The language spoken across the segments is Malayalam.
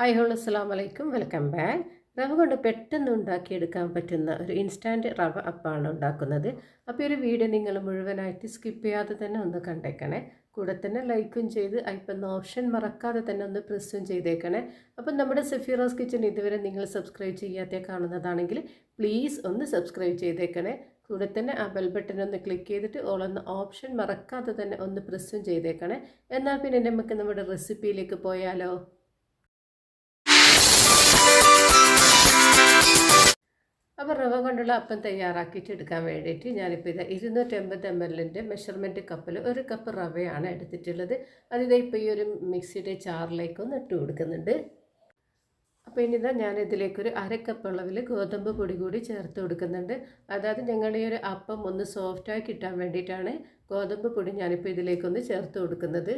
ഹായ് ഹോൾ അസ്സാം വലൈക്കും വെൽക്കം ബാക്ക്. റവ കൊണ്ട് പെട്ടെന്ന് ഉണ്ടാക്കിയെടുക്കാൻ പറ്റുന്ന ഒരു ഇൻസ്റ്റാന്റ് റവ അപ്പാണ് ഉണ്ടാക്കുന്നത്. അപ്പോൾ ഒരു വീഡിയോ നിങ്ങൾ മുഴുവനായിട്ട് സ്കിപ്പ് ചെയ്യാതെ തന്നെ ഒന്ന് കണ്ടേക്കണേ. കൂടെ തന്നെ ലൈക്കും ചെയ്ത് ഇപ്പം ഓപ്ഷൻ മറക്കാതെ തന്നെ ഒന്ന് പ്രസ്സും ചെയ്തേക്കണേ. അപ്പം നമ്മുടെ സെഫിറോസ് കിച്ചൺ ഇതുവരെ നിങ്ങൾ സബ്സ്ക്രൈബ് ചെയ്യാതെ കാണുന്നതാണെങ്കിൽ പ്ലീസ് ഒന്ന് സബ്സ്ക്രൈബ് ചെയ്തേക്കണേ. കൂടെ തന്നെ ആ ബെൽ ബട്ടൺ ഒന്ന് ക്ലിക്ക് ചെയ്തിട്ട് ഓൾ എന്ന ഓപ്ഷൻ മറക്കാതെ തന്നെ ഒന്ന് പ്രസ്സും ചെയ്തേക്കണേ. എന്നാൽ പിന്നെ നമുക്ക് നമ്മുടെ റെസിപ്പിയിലേക്ക് പോയാലോ? അപ്പോൾ റവ കൊണ്ടുള്ള അപ്പം തയ്യാറാക്കിയിട്ട് എടുക്കാൻ വേണ്ടിയിട്ട് ഞാനിപ്പോൾ ഇത് ഇരുന്നൂറ്റമ്പത് എം എല്ലിന്റെ മെഷർമെന്റ് കപ്പിൽ ഒരു കപ്പ് റവയാണ് എടുത്തിട്ടുള്ളത്. അതിത് ഇപ്പോൾ ഈ ഒരു മിക്സിയുടെ ചാറിലേക്കൊന്ന് ഇട്ട് കൊടുക്കുന്നുണ്ട്. അപ്പോൾ ഇനി ഇതാ ഞാൻ അരക്കപ്പ് അര കപ്പ് അളവിൽ ഗോതമ്പ് പൊടി കൂടി ചേർത്ത് കൊടുക്കുന്നുണ്ട്. അതായത് ഞങ്ങളുടെ ഈ ഒരു അപ്പം ഒന്ന് സോഫ്റ്റായി കിട്ടാൻ വേണ്ടിയിട്ടാണ് ഗോതമ്പ് പൊടി ഞാനിപ്പോൾ ഇതിലേക്കൊന്ന് ചേർത്ത് കൊടുക്കുന്നത്.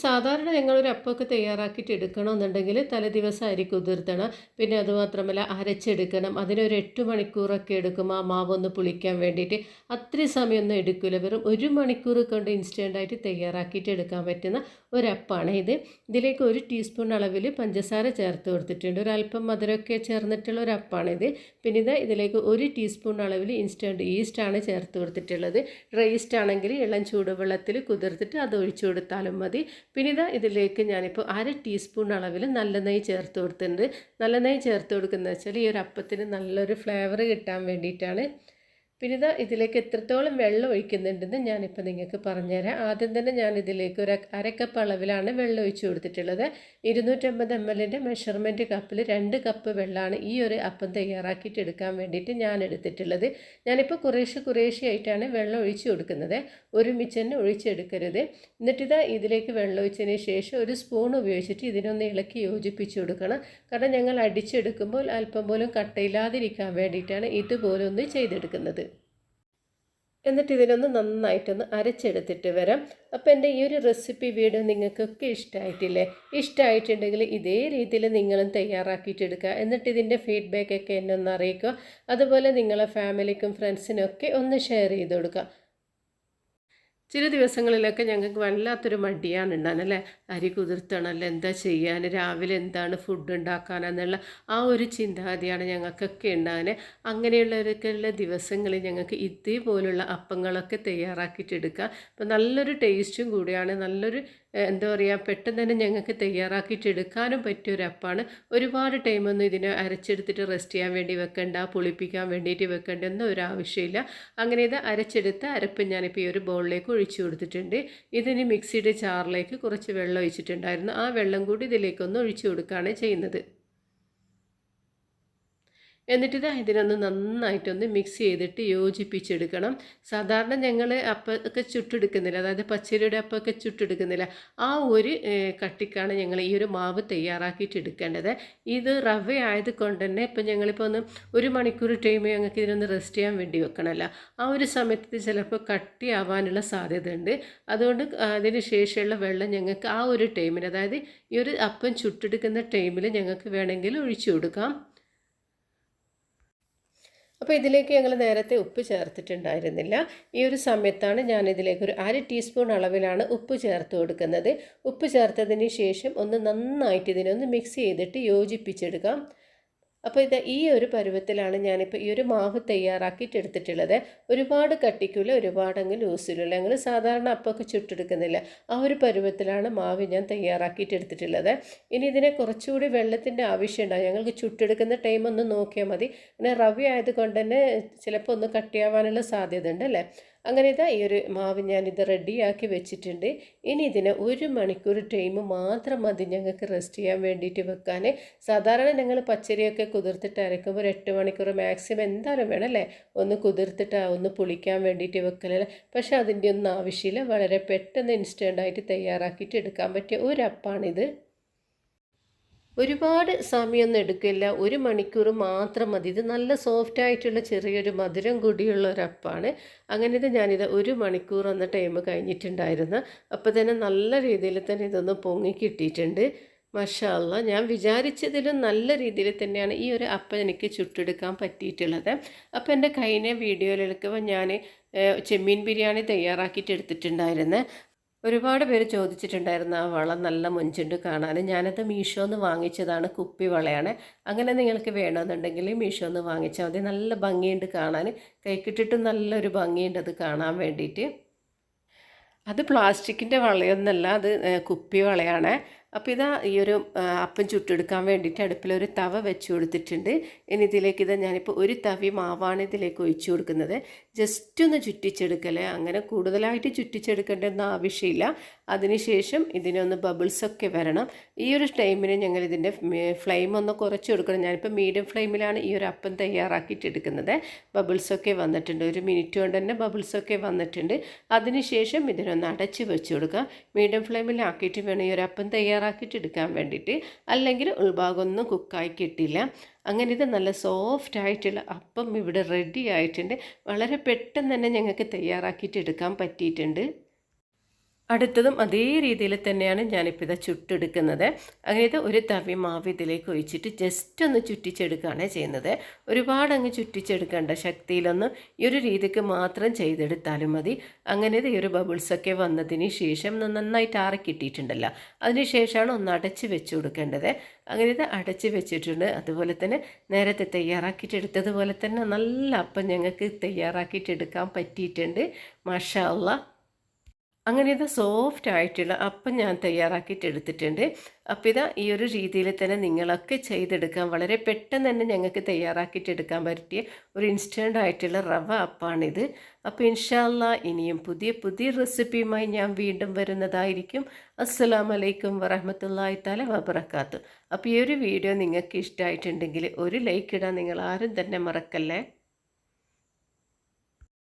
സാധാരണ ഞങ്ങളൊരു അപ്പമൊക്കെ തയ്യാറാക്കിയിട്ട് എടുക്കണമെന്നുണ്ടെങ്കിൽ തല ദിവസം അരി കുതിർത്തണം. പിന്നെ അതുമാത്രമല്ല അരച്ചെടുക്കണം. അതിനൊരു എട്ട് മണിക്കൂറൊക്കെ എടുക്കും. ആ മാവൊന്ന് പുളിക്കാൻ വേണ്ടിയിട്ട്. അത്രയും സമയമൊന്നും എടുക്കില്ല. വെറും ഒരു മണിക്കൂർ കൊണ്ട് ഇൻസ്റ്റന്റായിട്ട് തയ്യാറാക്കിയിട്ട് എടുക്കാൻ പറ്റുന്ന ഒരപ്പാണ് ഇത്. ഇതിലേക്ക് ഒരു ടീസ്പൂൺ അളവിൽ പഞ്ചസാര ചേർത്ത് കൊടുത്തിട്ടുണ്ട്. ഒരു അല്പം മധുരമൊക്കെ ചേർന്നിട്ടുള്ള ഒരു അപ്പാണിത് പിന്നെ ഇത് ഇതിലേക്ക് ഒരു ടീസ്പൂൺ അളവിൽ ഇൻസ്റ്റന്റ് ഈസ്റ്റാണ് ചേർത്ത് കൊടുത്തിട്ടുള്ളത്. ഡ്രൈ ഈസ്റ്റ് ആണെങ്കിൽ ഇളം ചൂടുവെള്ളത്തിൽ കുതിർത്തിട്ട് അത് ഒഴിച്ചു കൊടുത്താലും മതി. പിന്നെ ഇതാ ഇതിലേക്ക് ഞാനിപ്പോൾ അര ടീസ്പൂൺ അളവിൽ നല്ല നെയ്യ് ചേർത്ത് കൊടുത്തിട്ടുണ്ട്. നല്ല നെയ്യ് ചേർത്ത് കൊടുക്കുന്നത് വെച്ചാൽ ഈ ഒരു അപ്പത്തിന് നല്ലൊരു ഫ്ലേവർ കിട്ടാൻ വേണ്ടിയിട്ടാണ്. പിന്നെ ഇതാ ഇതിലേക്ക് എത്രത്തോളം വെള്ളം ഒഴിക്കുന്നുണ്ടെന്ന് ഞാനിപ്പോൾ നിങ്ങൾക്ക് പറഞ്ഞുതരാം. ആദ്യം തന്നെ ഞാൻ ഇതിലേക്ക് ഒരു അരക്കപ്പ് അളവിലാണ് വെള്ളം ഒഴിച്ചു കൊടുത്തിട്ടുള്ളത്. ഇരുന്നൂറ്റമ്പത് എം എല്ലിന്റെ മെഷർമെന്റ് കപ്പിൽ രണ്ട് കപ്പ് വെള്ളമാണ് ഈ ഒരു അപ്പം തയ്യാറാക്കിയിട്ട് എടുക്കാൻ വേണ്ടിയിട്ട് ഞാൻ എടുത്തിട്ടുള്ളത് ഞാനിപ്പോൾ കുറേശ്ശെ കുറേശ്ശെ ആയിട്ടാണ് വെള്ളം ഒഴിച്ചു കൊടുക്കുന്നത്. ഒരുമിച്ച് തന്നെ ഒഴിച്ചെടുക്കരുത്. എന്നിട്ടിതാ ഇതിലേക്ക് വെള്ളം ഒഴിച്ചതിന് ശേഷം ഒരു സ്പൂൺ ഉപയോഗിച്ചിട്ട് ഇതിനൊന്ന് ഇളക്കി യോജിപ്പിച്ച് കൊടുക്കണം. കാരണം ഞങ്ങൾ അടിച്ചെടുക്കുമ്പോൾ അല്പം പോലും കട്ടയില്ലാതിരിക്കാൻ വേണ്ടിയിട്ടാണ് ഇതുപോലെ ഒന്ന് ചെയ്തെടുക്കുന്നത്. എന്നിട്ട് ഇതിനൊന്ന് നന്നായിട്ടൊന്ന് അരച്ചെടുത്തിട്ട് വരാം. അപ്പോൾ എന്റെ ഈ ഒരു റെസിപ്പി വീഡിയോ നിങ്ങൾക്കൊക്കെ ഇഷ്ടമായിട്ടില്ലേ ഇഷ്ടമായിട്ടുണ്ടെങ്കിൽ ഇതേ രീതിയിൽ നിങ്ങളും തയ്യാറാക്കിയിട്ടെടുക്കുക എന്നിട്ട് ഇതിന്റെ ഫീഡ്ബാക്കൊക്കെ എന്നെ ഒന്ന് അറിയിക്കുക. അതുപോലെ നിങ്ങളെ ഫാമിലിക്കും ഫ്രണ്ട്സിനൊക്കെ ഒന്ന് ഷെയർ ചെയ്ത് കൊടുക്കുക. ചില ദിവസങ്ങളിലൊക്കെ ഞങ്ങൾക്ക് വല്ലാത്തൊരു മടിയാണ് ഉണ്ടാകുന്നല്ലേ അരി കുതിർത്തണമല്ലോ? എന്താ ചെയ്യാൻ? രാവിലെ എന്താണ് ഫുഡ് ഉണ്ടാക്കാനെന്നുള്ള ആ ഒരു ചിന്താഗതിയാണ് ഞങ്ങൾക്കൊക്കെ ഉണ്ടാകുന്നത്. അങ്ങനെയുള്ളവർക്കുള്ള ദിവസങ്ങളിൽ ഞങ്ങൾക്ക് ഇതേപോലുള്ള അപ്പങ്ങളൊക്കെ തയ്യാറാക്കിയിട്ടെടുക്കാം അപ്പോൾ നല്ലൊരു ടേസ്റ്റും കൂടിയാണ്. നല്ലൊരു എന്താ പറയുക പെട്ടെന്ന് തന്നെ ഞങ്ങൾക്ക് തയ്യാറാക്കിയിട്ട് എടുക്കാനും പറ്റിയ ഒരു അപ്പാണ് ഒരുപാട് ടൈമൊന്നും ഇതിനെ അരച്ചെടുത്തിട്ട് റെസ്റ്റ് ചെയ്യാൻ വേണ്ടി വെക്കണ്ട പുളിപ്പിക്കാൻ വേണ്ടിയിട്ട് വെക്കേണ്ട ഒന്നും ഒരു ആവശ്യമില്ല. അങ്ങനെ ഇത് അരച്ചെടുത്ത് അരപ്പ് ഞാനിപ്പോൾ ഈ ഒരു ബൗളിലേക്ക് ഒഴിച്ചു കൊടുത്തിട്ടുണ്ട്. ഇതിന് മിക്സിയുടെ ചാറിലേക്ക് കുറച്ച് വെള്ളം ഒഴിച്ചിട്ടുണ്ടായിരുന്നു. ആ വെള്ളം കൂടി ഇതിലേക്കൊന്ന് ഒഴിച്ചു കൊടുക്കുകയാണ് ചെയ്യുന്നത്. എന്നിട്ട് ഇതാ ഇതിനൊന്ന് നന്നായിട്ടൊന്ന് മിക്സ് ചെയ്തിട്ട് യോജിപ്പിച്ചെടുക്കണം. സാധാരണ ഞങ്ങൾ അപ്പമൊക്കെ ചുട്ടെടുക്കുന്നില്ല. അതായത് പച്ചരിയുടെ അപ്പമൊക്കെ ചുട്ടെടുക്കുന്നില്ല. ആ ഒരു കട്ടിക്കാണ് ഞങ്ങൾ ഈ ഒരു മാവ് തയ്യാറാക്കിയിട്ട് എടുക്കേണ്ടത് ഇത് റവ ആയതുകൊണ്ട് തന്നെ ഇപ്പം ഞങ്ങളിപ്പോൾ ഒന്ന് ഒരു മണിക്കൂർ ടൈം ഞങ്ങൾക്ക് ഇതിനൊന്ന് റെസ്റ്റ് ചെയ്യാൻ വേണ്ടി വെക്കണമല്ലോ. ആ ഒരു സമയത്ത് ചിലപ്പോൾ കട്ടിയാവാനുള്ള സാധ്യതയുണ്ട്. അതുകൊണ്ട് അതിന് ശേഷമുള്ള വെള്ളം ഞങ്ങൾക്ക് ആ ഒരു ടൈമിൽ അതായത് ഈ ഒരു അപ്പം ചുട്ടെടുക്കുന്ന ടൈമിൽ ഞങ്ങൾക്ക് വേണമെങ്കിൽ ഒഴിച്ചു കൊടുക്കാം. അപ്പോൾ ഇതിലേക്ക് ഞങ്ങൾ നേരത്തെ ഉപ്പ് ചേർത്തിട്ടുണ്ടായിരുന്നില്ല. ഈ ഒരു സമയത്താണ് ഞാൻ ഇതിലേക്ക് ഒരു അര ടീസ്പൂൺ അളവിലാണ് ഉപ്പ് ചേർത്ത് കൊടുക്കുന്നത്. ഉപ്പ് ചേർത്തതിന് ശേഷം ഒന്ന് നന്നായിട്ട് ഇതിനൊന്ന് മിക്സ് ചെയ്തിട്ട് യോജിപ്പിച്ചെടുക്കാം. അപ്പോൾ ഇത് ഈ ഒരു പരുവത്തിലാണ് ഞാനിപ്പോൾ ഈ ഒരു മാവ് തയ്യാറാക്കിയിട്ട് എടുത്തിട്ടുള്ളത് ഒരുപാട് കട്ടിക്കില്ല ഒരുപാടങ്ങ് ലൂസിലുള്ള ഞങ്ങൾ സാധാരണ അപ്പമൊക്കെ ചുട്ടെടുക്കുന്നില്ല. ആ ഒരു പരുവത്തിലാണ് മാവ് ഞാൻ തയ്യാറാക്കിയിട്ട് എടുത്തിട്ടുള്ളത് ഇനി ഇതിനെ കുറച്ചുകൂടി വെള്ളത്തിന്റെ ആവശ്യമുണ്ടാകും ഞങ്ങൾക്ക് ചുട്ടെടുക്കുന്ന ടൈം ഒന്ന് നോക്കിയാൽ മതി. പിന്നെ റവി ആയതുകൊണ്ട് തന്നെ ചിലപ്പോൾ ഒന്ന് കട്ടിയാവാനുള്ള സാധ്യത ഉണ്ട് അല്ലേ? അങ്ങനെ ഇതാ ഈ ഒരു മാവ് ഞാനിത് റെഡിയാക്കി വെച്ചിട്ടുണ്ട്. ഇനി ഇതിന് ഒരു മണിക്കൂർ ടൈം മാത്രം മതി ഞങ്ങൾക്ക് റെസ്റ്റ് ചെയ്യാൻ വേണ്ടിയിട്ട് വെക്കാൻ സാധാരണ ഞങ്ങൾ പച്ചരിയൊക്കെ കുതിർത്തിട്ട് അരക്കുമ്പോൾ ഒരു എട്ട് മണിക്കൂർ മാക്സിമം എന്തായാലും വേണം അല്ലേ? ഒന്ന് കുതിർത്തിട്ട് ഒന്ന് പുളിക്കാൻ വേണ്ടിയിട്ട് വെക്കലല്ലേ പക്ഷേ അതിന്റെ ഒന്നും ആവശ്യമില്ല. വളരെ പെട്ടെന്ന് ഇൻസ്റ്റന്റായിട്ട് തയ്യാറാക്കിയിട്ട് എടുക്കാൻ പറ്റിയ ഒരു അപ്പാണിത്. ഒരുപാട് സമയമൊന്നും എടുക്കില്ല. ഒരു മണിക്കൂർ മാത്രം മതി. ഇത് നല്ല സോഫ്റ്റ് ആയിട്ടുള്ള ചെറിയൊരു മധുരം കൂടിയുള്ള ഒരു അപ്പാണ് അങ്ങനെ ഇത് ഞാനിത് ഒരു മണിക്കൂർ എന്ന ടൈം കഴിഞ്ഞിട്ടുണ്ടായിരുന്നു. അപ്പോൾ തന്നെ നല്ല രീതിയിൽ തന്നെ ഇതൊന്ന് പൊങ്ങി കിട്ടിയിട്ടുണ്ട്. മഷാല്ല ഞാൻ വിചാരിച്ചതിലും നല്ല രീതിയിൽ തന്നെയാണ് ഈ ഒരു അപ്പം എനിക്ക് ചുട്ടെടുക്കാൻ പറ്റിയിട്ടുള്ളത്. അപ്പോൾ എന്റെ കഴിഞ്ഞ വീഡിയോയിലെടുക്കുമ്പോൾ ഞാൻ ചെമ്മീൻ ബിരിയാണി തയ്യാറാക്കിയിട്ട് എടുത്തിട്ടുണ്ടായിരുന്നു. ഒരുപാട് പേര് ചോദിച്ചിട്ടുണ്ടായിരുന്നു ആ വള നല്ല മുഞ്ചുണ്ട് കാണാൻ. ഞാനത് മീഷോന്ന് വാങ്ങിച്ചതാണ് കുപ്പി വളയാണ്. അങ്ങനെ നിങ്ങൾക്ക് വേണമെന്നുണ്ടെങ്കിൽ മീഷോന്ന് വാങ്ങിച്ചാൽ മതി. നല്ല ഭംഗിയുണ്ട് കാണാൻ. കൈക്കിട്ടിട്ട് നല്ലൊരു ഭംഗിയുണ്ട് അത് കാണാൻ വേണ്ടിയിട്ട്. അത് പ്ലാസ്റ്റിക്കിന്റെ വളയൊന്നല്ല അത് കുപ്പി വളയാണ്. അപ്പോൾ ഇതാ ഈ ഒരു അപ്പം ചുട്ടെടുക്കാൻ വേണ്ടിയിട്ട് അടുപ്പിലൊരു തവ വെച്ച് കൊടുത്തിട്ടുണ്ട്. ഇനി ഇതിലേക്ക് ഇതാ ഞാനിപ്പോൾ ഒരു തവി മാവാണ് ഇതിലേക്ക് ഒഴിച്ചു കൊടുക്കുന്നത്. ജസ്റ്റ് ഒന്ന് ചുറ്റിച്ചെടുക്കലേ. അങ്ങനെ കൂടുതലായിട്ട് ചുറ്റിച്ചെടുക്കേണ്ടെന്ന് ആവശ്യമില്ല. അതിനുശേഷം ഇതിനൊന്ന് ബബിൾസൊക്കെ വരണം. ഈ ഒരു ടൈമിന് ഞങ്ങൾ ഇതിന്റെ ഫ്ലെയിം ഒന്ന് കുറച്ച് കൊടുക്കണം. ഞാനിപ്പോൾ മീഡിയം ഫ്ലെയിമിലാണ് ഈ ഒരു അപ്പം തയ്യാറാക്കിയിട്ട് എടുക്കുന്നത്. ബബിൾസൊക്കെ വന്നിട്ടുണ്ട്. ഒരു മിനിറ്റ് കൊണ്ട് തന്നെ ബബിൾസൊക്കെ വന്നിട്ടുണ്ട്. അതിനുശേഷം ഇതിനൊന്ന് അടച്ച് വെച്ച് കൊടുക്കുക. മീഡിയം ഫ്ലെയിമിലാക്കിയിട്ട് വേണം ഈ ഒരു അപ്പം തയ്യാറാക്കിയിട്ട് എടുക്കാൻ വേണ്ടിയിട്ട് അല്ലെങ്കിൽ ഉൾഭാഗമൊന്നും കുക്കായി കിട്ടില്ല അങ്ങനെ ഇത് നല്ല സോഫ്റ്റ് ആയിട്ടുള്ള അപ്പം ഇവിടെ റെഡി ആയിട്ടുണ്ട്. വളരെ പെട്ടെന്ന് തന്നെ ഞങ്ങൾക്ക് തയ്യാറാക്കിയിട്ട് എടുക്കാൻ പറ്റിയിട്ടുണ്ട്. അടുത്തതും അതേ രീതിയിൽ തന്നെയാണ് ഞാനിപ്പോൾ ഇത് ചുട്ടെടുക്കുന്നത്. അങ്ങനെ ഇത് ഒരു തവി മാവ് ഇതിലേക്ക് ഒഴിച്ചിട്ട് ജസ്റ്റ് ഒന്ന് ചുറ്റിച്ചെടുക്കുകയാണ് ചെയ്യുന്നത്. ഒരുപാട് അങ്ങ് ചുറ്റിച്ചെടുക്കേണ്ട. ശക്തിയിലൊന്ന് ഈ ഒരു രീതിക്ക് മാത്രം ചെയ്തെടുത്താലും മതി. അങ്ങനെ ഈ ഒരു ബബിൾസൊക്കെ വന്നതിന് ശേഷം നന്നായിട്ട് ആറി കിട്ടിയിട്ടുണ്ടല്ലോ. അതിന് ശേഷമാണ് ഒന്ന് അടച്ച് വെച്ച് കൊടുക്കേണ്ടത്. അങ്ങനെ ഇത് അടച്ച് വെച്ചിട്ടുണ്ട്. അതുപോലെ തന്നെ നേരത്തെ തയ്യാറാക്കിയിട്ടെടുത്തതുപോലെ തന്നെ നല്ല അപ്പം ഞങ്ങൾക്ക് തയ്യാറാക്കിയിട്ടെടുക്കാൻ പറ്റിയിട്ടുണ്ട്. മാഷാ അള്ളാ. അങ്ങനെ ഇത് സോഫ്റ്റ് ആയിട്ടുള്ള അപ്പം ഞാൻ തയ്യാറാക്കിയിട്ട് എടുത്തിട്ടുണ്ട്. അപ്പം ഇതാ ഈ ഒരു രീതിയിൽ തന്നെ നിങ്ങളൊക്കെ ചെയ്തെടുക്കാം വളരെ പെട്ടെന്ന് തന്നെ ഞങ്ങൾക്ക് തയ്യാറാക്കിയിട്ട് എടുക്കാൻ പറ്റിയ ഒരു ഇൻസ്റ്റന്റ് ആയിട്ടുള്ള റവ അപ്പാണിത്. അപ്പോൾ ഇൻഷാല്ല ഇനിയും പുതിയ പുതിയ റെസിപ്പിയുമായി ഞാൻ വീണ്ടും വരുന്നതായിരിക്കും. അസ്സലാമു അലൈക്കും വറഹമത്തല്ലാഹി തല വബറക്കാത്തു അപ്പോൾ ഈ ഒരു വീഡിയോ നിങ്ങൾക്ക് ഇഷ്ടമായിട്ടുണ്ടെങ്കിൽ ഒരു ലൈക്ക് ഇടാൻ നിങ്ങൾ ആരും തന്നെ മറക്കല്ലേ?